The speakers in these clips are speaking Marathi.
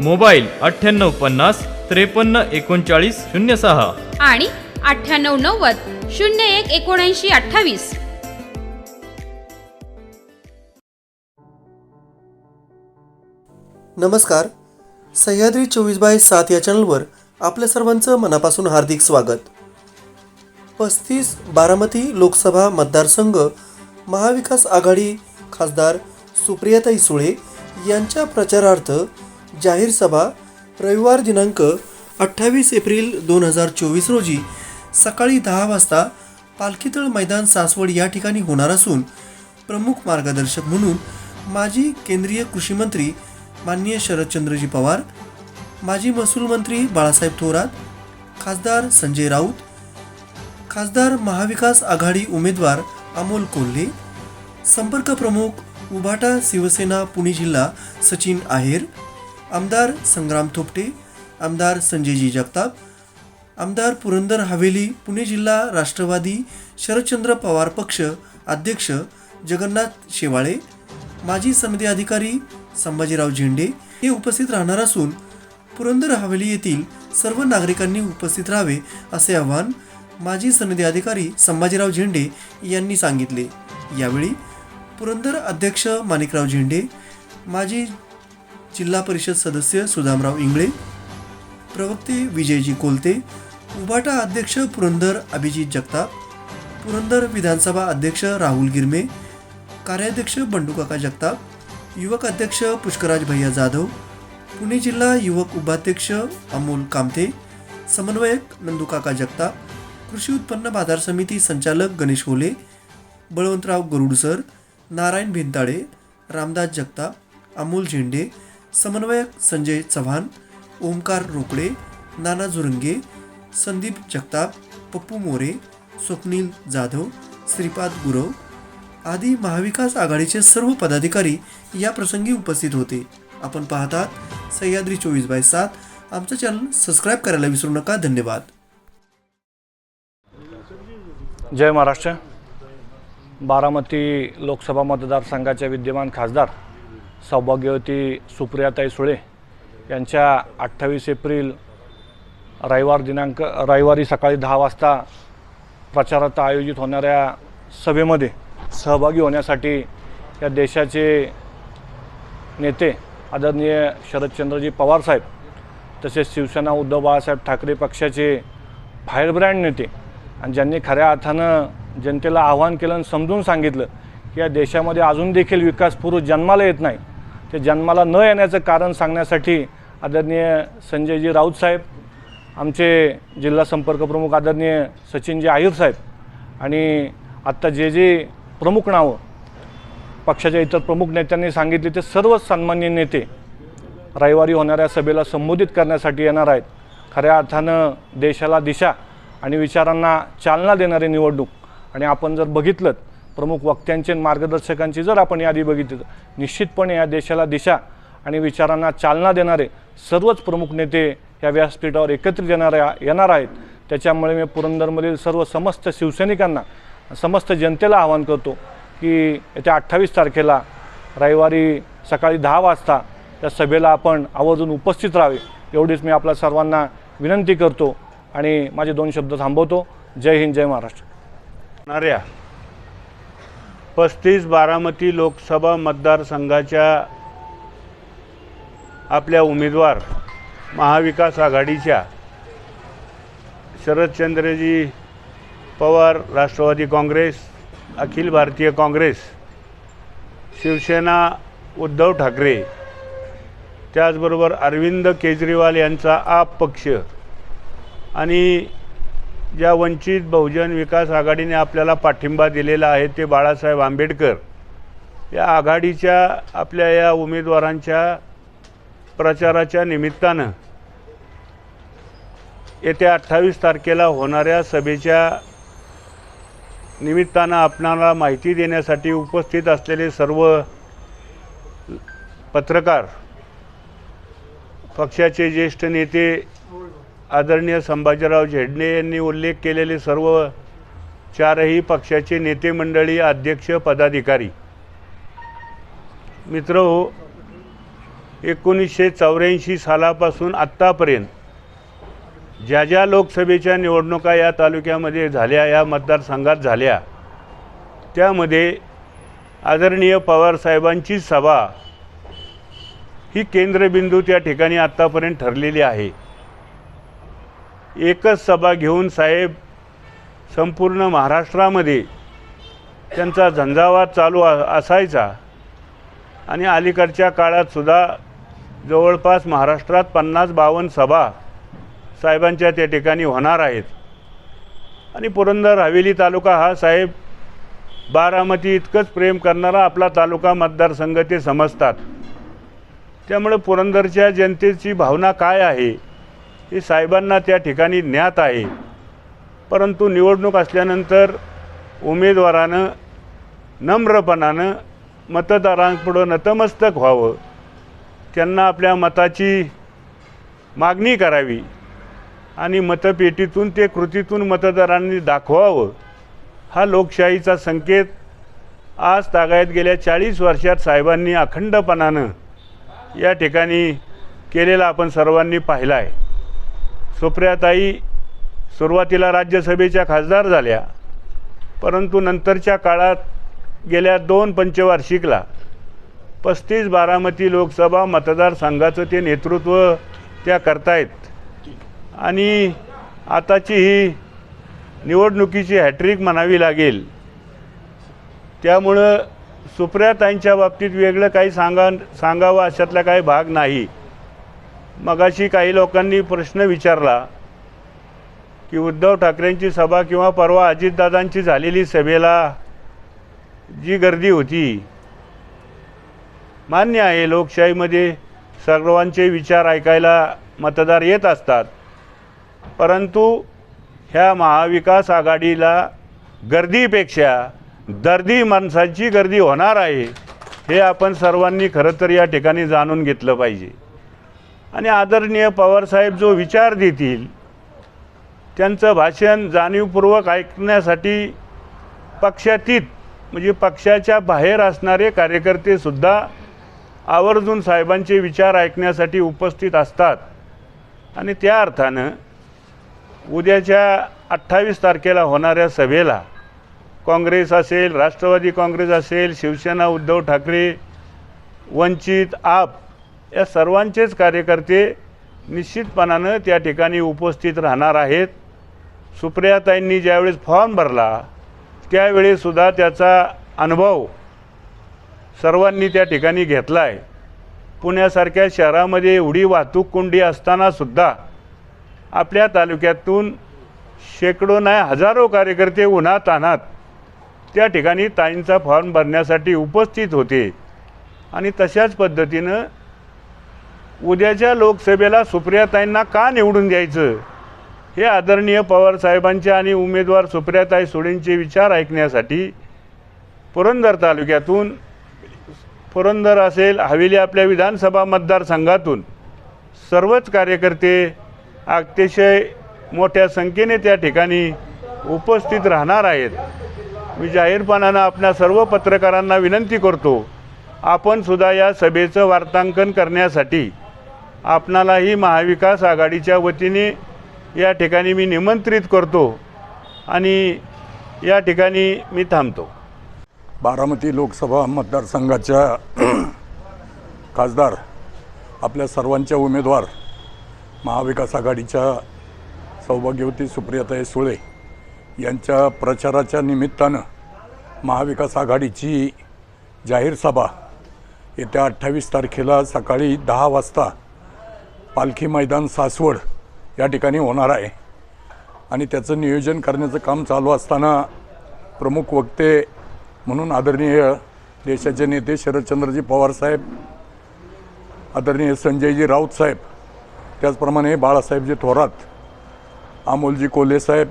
मोबाईल अठ्ठ्याण्णव पन्नास त्रेपन्न एकोणचाळीस शून्य सहा. आणि अठ्ठ्याण्णव नव्वद शून्य एक एकोणऐंशी अठ्ठावीस. नमस्कार. सह्याद्री चोवीस बाय सात या चॅनलवर आपल्या सर्वांचं मनापासून हार्दिक स्वागत. पस्तीस बारामती लोकसभा मतदारसंघ महाविकास आघाडी खासदार सुप्रियाताई सुळे यांच्या प्रचारार्थ जाहीर सभा रविवार दिनांक अठ्ठावीस एप्रिल दोन हजार चोवीस रोजी सकाळी दहा वाजता पालखीतळ मैदान सासवड या ठिकाणी होणार असून प्रमुख मार्गदर्शक म्हणून माजी केंद्रीय कृषीमंत्री माननीय शरदचंद्रजी पवार माजी महसूल मंत्री बाळासाहेब थोरात खासदार संजय राऊत खासदार महाविकास आघाडी उमेदवार अमोल कोल्हे संपर्क प्रमुख उभाटा शिवसेना पुणे जिल्हा सचिन आहेर आमदार संग्राम थोपटे आमदार संजयजी जगताप आमदार पुरंदर हवेली पुणे जिल्हा राष्ट्रवादी शरदचंद्र पवार पक्ष अध्यक्ष जगन्नाथ शेवाळे माजी सनदी अधिकारी संभाजीराव झेंडे हे उपस्थित राहणार असून पुरंदर हवेली येथील सर्व नागरिकांनी उपस्थित राहावे असे आवाहन माजी सनदी अधिकारी संभाजीराव झेंडे यांनी सांगितले. यावेळी पुरंदर अध्यक्ष माणिकराव झेंडे माजी जिल्हा परिषद सदस्य सुदामराव इंगळे प्रवक्ते विजयजी कोलते उभाटा अध्यक्ष पुरंदर अभिजित जगताप पुरंदर विधानसभा अध्यक्ष राहुल गिरमे कार्याध्यक्ष बंडूकाका जगताप युवक अध्यक्ष पुष्कराज भैया जाधव पुणे जिल्हा युवक उपाध्यक्ष अमोल कामते समन्वयक नंदूकाका जगताप कृषी उत्पन्न बाजार समिती संचालक गणेश होले बळवंतराव गरुडसर नारायण भिंताळे रामदास जगताप अमोल झेंडे समन्वयक संजय चव्हाण ओमकार रोकडे नाना जुरंगे संदीप जगताप पप्पू मोरे स्वप्नील जाधव श्रीपाद गुरव आदी महाविकास आघाडीचे सर्व पदाधिकारी या प्रसंगी उपस्थित होते. आपण पाहतात सह्याद्री चोवीस बाय सात आमचं चॅनल सबस्क्राईब करायला विसरू नका. धन्यवाद. जय महाराष्ट्र. बारामती लोकसभा मतदारसंघाच्या विद्यमान खासदार सौभाग्यवती सुप्रियाताई सुळे यांच्या अठ्ठावीस एप्रिल रविवार दिनांक रविवारी सकाळी दहा वाजता प्रचारार्थ आयोजित होणाऱ्या सभेमध्ये सहभागी होण्यासाठी या देशाचे नेते आदरणीय शरदचंद्रजी पवारसाहेब तसेच शिवसेना उद्धव बाळासाहेब ठाकरे पक्षाचे फायरब्रँड नेते आणि ज्यांनी खऱ्या अर्थानं जनतेला आव्हान केलं आणि समजून सांगितलं की या देशामध्ये अजून देखील विकास पुरुष जन्माला येत नाही ते जन्माला न येण्याचं कारण सांगण्यासाठी आदरणीय संजयजी राऊत साहेब आमचे जिल्हा संपर्क प्रमुख आदरणीय सचिनजी आहिर साहेब आणि आत्ता जे जे प्रमुख नावं पक्षाच्या इतर प्रमुख नेत्यांनी सांगितले ते सर्व सन्मान्य नेते रविवारी होणाऱ्या सभेला संबोधित करण्यासाठी येणार आहेत. खऱ्या अर्थानं देशाला दिशा आणि विचारांना चालना देणारी निवडणूक आणि आपण जर बघितलं प्रमुख वक्त्यांचे मार्गदर्शकांची जर आपण यादी बघितली तर निश्चितपणे या देशाला दिशा आणि विचारांना चालना देणारे सर्वच प्रमुख नेते या व्यासपीठावर एकत्रित येणाऱ्या येणार आहेत. त्याच्यामुळे मी पुरंदरमधील सर्व समस्त शिवसैनिकांना समस्त जनतेला आवाहन करतो की येत्या अठ्ठावीस तारखेला रविवारी सकाळी दहा वाजता या सभेला आपण आवर्जून उपस्थित राहावे एवढीच मी आपल्या सर्वांना विनंती करतो आणि माझे दोन शब्द थांबवतो. जय हिंद जय महाराष्ट्र. होणाऱ्या पस्तीस बारामती लोकसभा मतदारसंघाच्या आपल्या उमेदवार महाविकास आघाडीच्या शरदचंद्रजी पवार राष्ट्रवादी काँग्रेस अखिल भारतीय काँग्रेस शिवसेना उद्धव ठाकरे त्याचबरोबर अरविंद केजरीवाल यांचा आप पक्ष आणि ज्या वंचित बहुजन विकास आघाडीने आपल्याला पाठिंबा दिलेला आहे ते बाळासाहेब आंबेडकर. या आघाडीच्या आपल्या या उमेदवारांच्या प्रचाराच्या निमित्तानं येत्या अठ्ठावीस तारखेला होणाऱ्या सभेच्या निमित्तानं आपणाला माहिती देण्यासाठी उपस्थित असलेले सर्व पत्रकार पक्षाचे ज्येष्ठ नेते आदरणीय संभाजीराव झेडणे यांनी उल्लेख केलेले सर्व चारही पक्षाचे नेते मंडळी अध्यक्ष पदाधिकारी. मित्र हो एकोणीसशे चौऱ्याऐंशी सालापासून आत्तापर्यंत ज्या ज्या लोकसभेच्या निवडणुका या तालुक्यामध्ये झाल्या या मतदारसंघात झाल्या त्यामध्ये आदरणीय पवारसाहेबांची सभा ही केंद्रबिंदू त्या ठिकाणी आत्तापर्यंत ठरलेली आहे. एकच सभा घेऊन साहेब संपूर्ण महाराष्ट्रामध्ये त्यांचा झंझावात चालू असायचा. आणि अलीकडच्या काळात सुद्धा जवळपास महाराष्ट्रात पन्नास बावन्न सभा साहेबांच्या त्या ठिकाणी होणार आहेत. आणि पुरंदर हवेली तालुका हा साहेब बारामती इतकंच प्रेम करणारा आपला तालुका मतदारसंघ ते समजतात. त्यामुळे पुरंदरच्या जनतेची भावना काय आहे? हे साहेबांना त्या ठिकाणी ज्ञात आहे. परंतु निवडणूक असल्यानंतर उमेदवारानं नम्रपणानं मतदारांपुढं नतमस्तक व्हावं त्यांना आपल्या मताची मागणी करावी आणि मतपेटीतून ते कृतीतून मतदारांनी दाखवावं हा लोकशाहीचा संकेत आज तागायत गेल्या चाळीस वर्षात साहेबांनी अखंडपणानं या ठिकाणी केलेला आपण सर्वांनी पाहिला आहे. सुप्रियाताई सुरुवातीला राज्यसभेच्या खासदार झाल्या परंतु नंतरच्या काळात गेल्या दोन पंचवार्षिकला पस्तीस बारामती लोकसभा मतदारसंघाचं ते नेतृत्व त्या करतायत. आणि आताची ही निवडणुकीची हॅट्रिक म्हणावी लागेल. त्यामुळं सुप्रियाताईंच्या बाबतीत वेगळं काही सांगा सांगावं अशातला काही भाग नाही. मगाशी काही लोकांनी प्रश्न विचारला की उद्धव ठाकरेंची सभा किंवा परवा अजितदादांची झालेली सभेला जी गर्दी होती मान्य आहे लोकशाहीमध्ये सर्वांचे विचार ऐकायला मतदार येत असतात परंतु ह्या महाविकास आघाडीला गर्दीपेक्षा दर्दी माणसांची गर्दी होणार आहे हे आपण सर्वांनी खरं तर या ठिकाणी जाणून घेतलं पाहिजे. आणि आदरणीय पवारसाहेब जो विचार देतील त्यांचं भाषण जाणीवपूर्वक ऐकण्यासाठी पक्षातीत म्हणजे पक्षाच्या बाहेर असणारे कार्यकर्तेसुद्धा आवर्जून साहेबांचे विचार ऐकण्यासाठी उपस्थित असतात. आणि त्या अर्थानं उद्याच्या अठ्ठावीस तारखेला होणाऱ्या सभेला काँग्रेस असेल राष्ट्रवादी काँग्रेस असेल शिवसेना उद्धव ठाकरे वंचित आप या सर्वांचेच कार्यकर्ते निश्चितपणानं त्या ठिकाणी उपस्थित राहणार आहेत. सुप्रियाताईंनी ज्यावेळेस फॉर्म भरला त्यावेळीसुद्धा त्याचा अनुभव सर्वांनी त्या ठिकाणी घेतला आहे पुण्यासारख्या शहरामध्ये एवढी वाहतूक कोंडी असतानासुद्धा आपल्या तालुक्यातून शेकडो नाही हजारो कार्यकर्ते उन्हात आणत त्या ठिकाणी ताईंचा फॉर्म भरण्यासाठी उपस्थित होते. आणि तशाच पद्धतीनं उद्याच्या लोकसभेला सुप्रियाताईंना का निवडून द्यायचं? हे आदरणीय पवारसाहेबांचे आणि उमेदवार सुप्रियाताई सुळेंचे विचार ऐकण्यासाठी पुरंदर तालुक्यातून पुरंदर असेल हवेली आपल्या विधानसभा मतदारसंघातून सर्वच कार्यकर्ते अतिशय मोठ्या संख्येने त्या ठिकाणी उपस्थित राहणार आहेत. मी जाहीरपणानं आपल्या सर्व पत्रकारांना विनंती करतो आपण सुद्धा या सभेचं वार्तांकन करण्यासाठी आपणालाही महाविकास आघाडीच्या वतीने या ठिकाणी मी निमंत्रित करतो आणि या ठिकाणी मी थांबतो. बारामती लोकसभा मतदारसंघाच्या खासदार आपल्या सर्वांच्या उमेदवार महाविकास आघाडीच्या सौभाग्यवती सुप्रियाताई सुळे यांच्या प्रचाराच्या निमित्तानं महाविकास आघाडीची जाहीर सभा येत्या अठ्ठावीस तारखेला सकाळी दहा वाजता पालखी मैदान सासवड या ठिकाणी होणार आहे. आणि त्याचं नियोजन करण्याचं काम चालू असताना प्रमुख वक्ते म्हणून आदरणीय देशाचे नेते शरदचंद्रजी पवारसाहेब आदरणीय संजयजी राऊत साहेब त्याचप्रमाणे बाळासाहेबजी थोरात अमोलजी कोल्हेसाहेब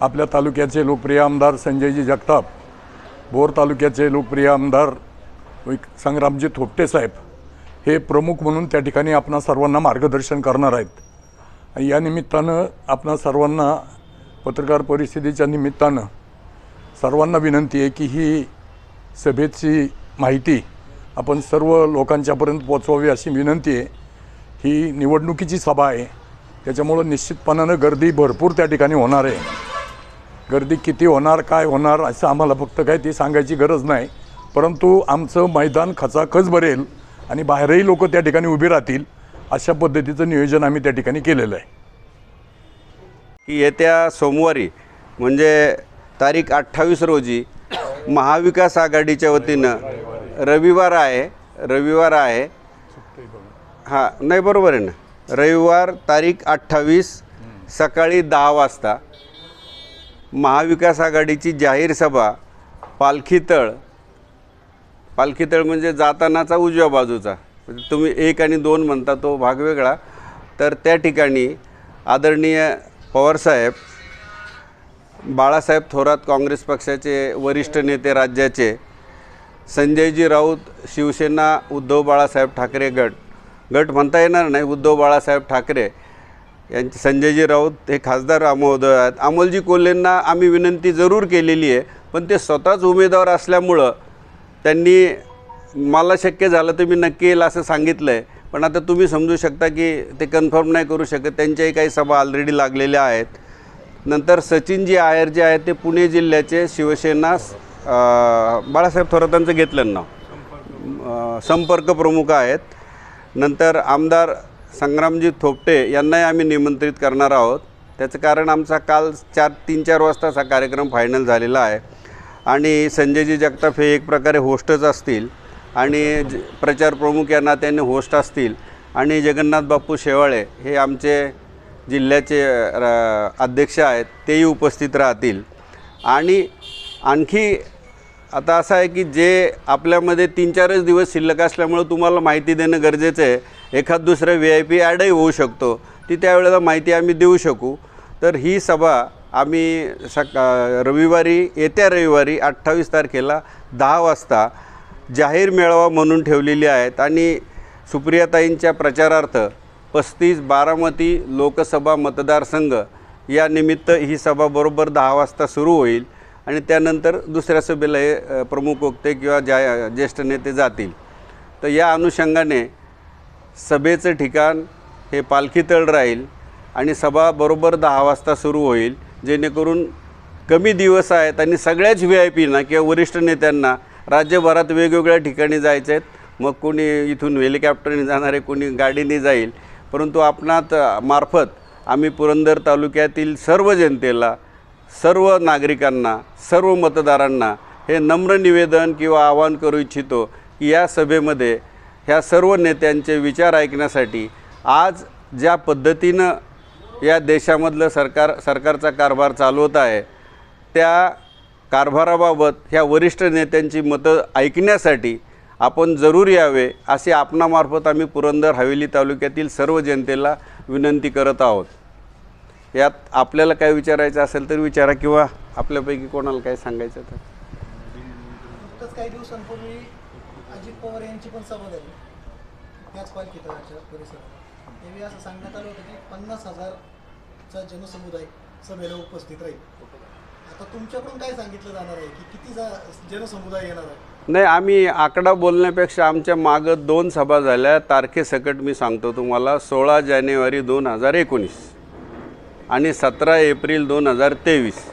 आपल्या तालुक्याचे लोकप्रिय आमदार संजयजी जगताप बोर तालुक्याचे लोकप्रिय आमदार विक- संग्रामजी थोपटेसाहेब हे प्रमुख म्हणून त्या ठिकाणी आपणा सर्वांना मार्गदर्शन करणार आहेत. या निमित्तानं आपणा सर्वांना पत्रकार परिषदेच्या निमित्तानं सर्वांना विनंती आहे की ही सभेची माहिती आपण सर्व लोकांच्यापर्यंत पोचवावी अशी विनंती आहे. ही निवडणुकीची सभा आहे. त्याच्यामुळं निश्चितपणानं गर्दी भरपूर त्या ठिकाणी होणार आहे. गर्दी किती होणार काय होणार असं आम्हाला फक्त काय ती सांगायची गरज नाही. परंतु आमचं मैदान खचाखच भरेल. आणि बाहेरही लोक त्या ठिकाणी उभी राहतील अशा पद्धतीचं नियोजन आम्ही त्या ठिकाणी केलेलं आहे. की येत्या सोमवारी म्हणजे तारीख अठ्ठावीस रोजी महाविकास आघाडीच्या वतीनं रविवार आहे रविवार आहे. हां नाही बरोबर आहे ना? रविवार तारीख अठ्ठावीस सकाळी दहा वाजता महाविकास आघाडीची जाहीर सभा पालखी तळ पालखी तळ म्हणजे जातानाचा उजव्या बाजूचा. म्हणजे तुम्ही एक आणि दोन म्हणता तो भाग वेगळा. तर त्या ठिकाणी आदरणीय पवारसाहेब बाळासाहेब थोरात काँग्रेस पक्षाचे वरिष्ठ नेते राज्याचे संजयजी राऊत शिवसेना उद्धव बाळासाहेब ठाकरे गट. गट म्हणता येणार नाही उद्धव बाळासाहेब ठाकरे यांचे संजयजी राऊत हे खासदार महोदय आहेत. अमोलजी कोल्हेंना आम्ही विनंती जरूर केलेली आहे पण ते स्वतःच उमेदवार असल्यामुळं त्यांनी मला शक्य झालं तर मी नक्की येईल असं सांगितलं आहे पण आता तुम्ही समजू शकता की ते कन्फर्म नाही करू शकत. त्यांच्याही काही सभा ऑलरेडी लागलेल्या आहेत. नंतर सचिनजी आयर जे आहेत ते पुणे जिल्ह्याचे शिवसेना बाळासाहेब थोरातांचं घेतलं नाव संपर्क प्रमुख आहेत. नंतर आमदार संग्रामजी थोपटे यांनाही आम्ही निमंत्रित करणार आहोत. त्याचं कारण आमचा काल चार तीन चार वाजताचा कार्यक्रम फायनल झालेला आहे. आणि संजयजी जगताप हे एक प्रकारे होस्टच असतील आणि ज प्रचार प्रमुख या नात्याने होस्ट असतील. आणि जगन्नाथ बापू शेवाळे हे आमचे जिल्ह्याचे र- अध्यक्ष आहेत तेही उपस्थित राहतील. आणि आणखी आता असं आहे की जे आपल्यामध्ये तीन चारच दिवस शिल्लक असल्यामुळं तुम्हाला माहिती देणं गरजेचं आहे. एखाद दुसरं व्ही आय पी ॲडही होऊ शकतो. ती त्यावेळेला माहिती आम्ही देऊ शकू. तर ही सभा आम्ही सका रविवारी येत्या रविवारी अठ्ठावीस तारखेला दहा वाजता जाहीर मेळावा म्हणून ठेवलेली आहेत आणि सुप्रियाताईंच्या प्रचारार्थ पस्तीस बारामती लोकसभा मतदारसंघ या निमित्त ही सभा बरोबर दहा वाजता सुरू होईल आणि त्यानंतर दुसऱ्या सभेला हे प्रमुख वक्ते किंवा ज्या ज्येष्ठ नेते जातील. तर या अनुषंगाने सभेचं ठिकाण हे पालखीतळ राहील आणि सभा बरोबर दहा वाजता सुरू होईल. जेणेकरून कमी दिवस आहेत आणि सगळ्याच व्ही आय पीना किंवा वरिष्ठ नेत्यांना राज्यभरात वेगवेगळ्या ठिकाणी जायचे आहेत. मग कोणी इथून हेलिकॉप्टरने जाणार आहे कोणी गाडीने जाईल. परंतु आपणात मार्फत आम्ही पुरंदर तालुक्यातील सर्व जनतेला सर्व नागरिकांना सर्व मतदारांना हे नम्र निवेदन किंवा आवाहन करू इच्छितो की या सभेमध्ये ह्या सर्व नेत्यांचे विचार ऐकण्यासाठी आज ज्या पद्धतीनं या देशामधलं सरकार सरकारचा कारभार चालवत आहे त्या कारभाराबाबत ह्या वरिष्ठ नेत्यांची मतं ऐकण्यासाठी आपण जरूर यावे असे आपणामार्फत आम्ही पुरंदर हवेली तालुक्यातील सर्व जनतेला विनंती करत आहोत. यात आपल्याला काय विचारायचं असेल तर विचारा किंवा आपल्यापैकी कोणाला काय सांगायचं तर. नुकतंच काही दिवसांपूर्वी अजित पवार यांची पण सभा झाली. त्याच परिसरात. त्यावेळी असं सांगण्यात आलं होतं की पन्नास हजारचा जनसमुदाय सभेला उपस्थित राहील. आता तुमच्याकडून काय सांगितलं जाणार आहे? की किती जा जनसमुदाय येणार आहे? नाही आम्ही आकडा बोलण्यापेक्षा आमच्या मागं दोन सभा झाल्या. तारखेसकट मी सांगतो तुम्हाला. सोळा जानेवारी दोन हजार एकोणीस आणि सतरा एप्रिल दोन हजार तेवीस.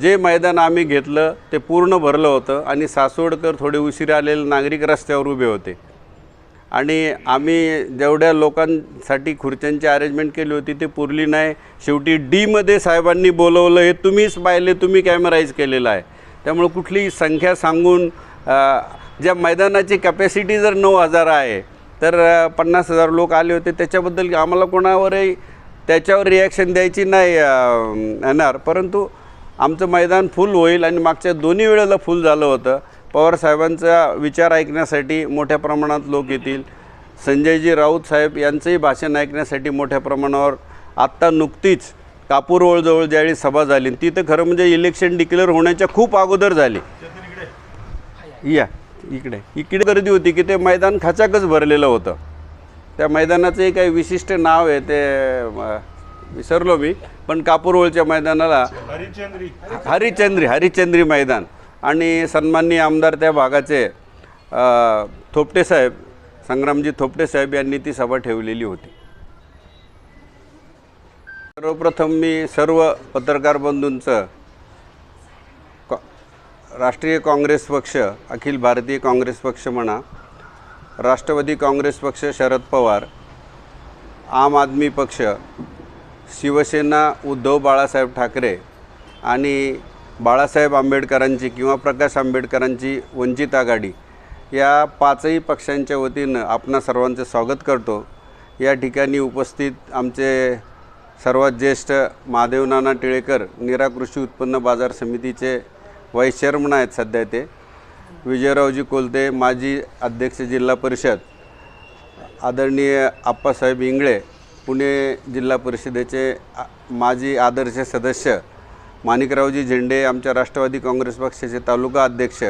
जे मैदान आम्ही घेतलं ते पूर्ण भरलं होतं आणि सासवडकर थोडे उशिरा आलेले नागरिक रस्त्यावर उभे होते. आणि आम्ही जेवढ्या लोकांसाठी खुर्च्यांची अरेंजमेंट केली होती ते पुरली नाही. शेवटी डीमध्ये साहेबांनी बोलवलं हे तुम्हीच पाहिले तुम्ही कॅमेराईज केलेलं आहे. त्यामुळं कुठलीही संख्या सांगून ज्या मैदानाची कॅपॅसिटी जर नऊ हजार आहे तर पन्नास हजार लोक आले होते. त्याच्याबद्दल आम्हाला कोणावरही त्याच्यावर रिॲक्शन द्यायची नाही येणार. परंतु आमचं मैदान फुल होईल आणि मागच्या दोन्ही वेळेला फुल झालं होतं. पवारसाहेबांचा विचार ऐकण्यासाठी मोठ्या प्रमाणात लोक येतील. संजयजी राऊत साहेब यांचंही भाषण ऐकण्यासाठी मोठ्या प्रमाणावर आत्ता नुकतीच कापूरवळजवळ ज्यावेळी सभा झाली ती तर खरं म्हणजे इलेक्शन डिक्लेअर होण्याच्या खूप अगोदर झाली. या इकडे. इकडे गर्दी होती की ते मैदान खचाकच भरलेलं होतं. त्या मैदानाचंही काही विशिष्ट नाव आहे ते विसरलो मी पण कापूरवळच्या मैदानाला हरिचंद्री हरिचंद्री हरिचंद्री मैदान. आणि सन्माननीय आमदार त्या भागाचे थोपटे साहेब संग्रामजी थोपटे साहेब यांनी ती सभा ठेवलेली होती. सर्वप्रथम मी सर्व पत्रकार बंधूंचं कॉ राष्ट्रीय काँग्रेस पक्ष अखिल भारतीय काँग्रेस पक्ष म्हणा राष्ट्रवादी काँग्रेस पक्ष शरद पवार आम आदमी पक्ष शिवसेना उद्धव बाळासाहेब ठाकरे आणि बाळासाहेब आंबेडकरांची किंवा प्रकाश आंबेडकरांची वंचित आघाडी या पाचही पक्षांच्या वतीनं आपणा सर्वांचं स्वागत करतो. या ठिकाणी उपस्थित आमचे सर्वात ज्येष्ठ महादेव नाना टिळेकर निरा कृषी उत्पन्न बाजार समितीचे व्हाईस चेअरमन आहेत सध्या ते विजयरावजी कोलते माजी अध्यक्ष जिल्हा परिषद आदरणीय आप्पासाहेब इंगळे पुणे जिल्हा परिषदेचे आ- माजी आदर्श सदस्य माणिकरावजी झेंडे आमच्या राष्ट्रवादी काँग्रेस पक्षाचे तालुका अध्यक्ष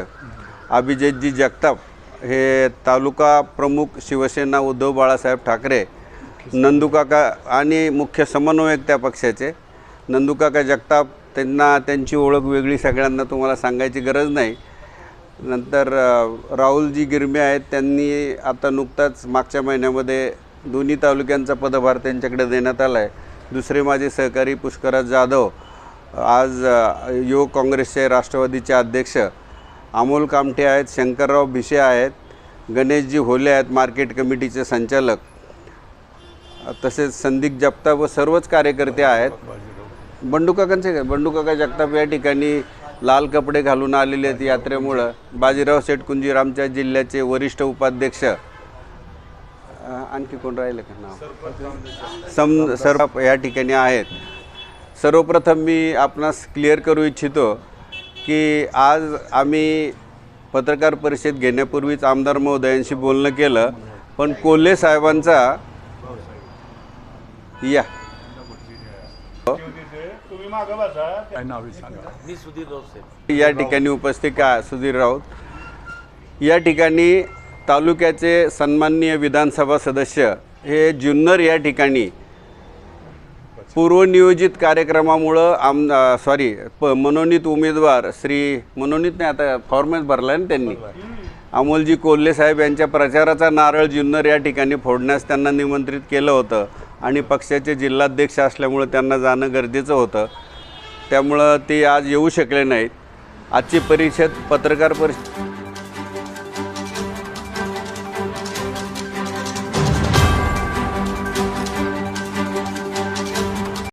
अभिजितजी जगताप हे तालुका प्रमुख शिवसेना उद्धव बाळासाहेब ठाकरे नंदुकाका आणि मुख्य समन्वयक त्या पक्षाचे. नंदुकाका जगताप त्यांना त्यांची ओळख वेगळी सगळ्यांना तुम्हाला सांगायची गरज नाही. नंतर राहुलजी गिरमे आहेत त्यांनी आता नुकताच मागच्या महिन्यामध्ये दोन्ही तालुक्यांचा पदभार त्यांच्याकडे देण्यात आला आहे दुसरे माझे सहकारी पुष्कराज जाधव आज युवक काँग्रेसचे राष्ट्रवादीचे अध्यक्ष अमोल कामठे आहेत शंकरराव भिसे आहेत गणेशजी होले आहेत मार्केट कमिटीचे संचालक तसेच संदीप जगताप व सर्वच कार्यकर्ते आहेत. बंडूकाकांचे काय? बंडूकाका जगताप या ठिकाणी लाल कपडे घालून आलेले आहेत यात्रेमुळं. बाजीराव शेठ रामच्या आमच्या जिल्ह्याचे वरिष्ठ उपाध्यक्ष. आणखी कोण राहिले का नाव? सम सर्व या ठिकाणी आहेत. सर्वप्रथम मी आपणास क्लिअर करू इच्छितो की आज आम्ही पत्रकार परिषद घेण्यापूर्वीच आमदार महोदयांशी बोलणं केलं पण कोल्हे साहेबांचा या. या ठिकाणी उपस्थित का सुधीर राऊत? या ठिकाणी तालुक्याचे सन्माननीय विधानसभा सदस्य हे जुन्नर या ठिकाणी पूर्वनियोजित कार्यक्रमामुळं आम सॉरी प मनोनीत उमेदवार श्री मनोनीत नाही आता फॉर्मच भरला ना त्यांनी. अमोलजी कोल्हे साहेब यांच्या प्रचाराचा नारळ जुन्नर या ठिकाणी फोडण्यास त्यांना निमंत्रित केलं होतं आणि पक्षाचे जिल्हाध्यक्ष असल्यामुळं त्यांना जाणं गरजेचं होतं. त्यामुळं ते आज येऊ शकले नाहीत. आजची परिषद पत्रकार परिषद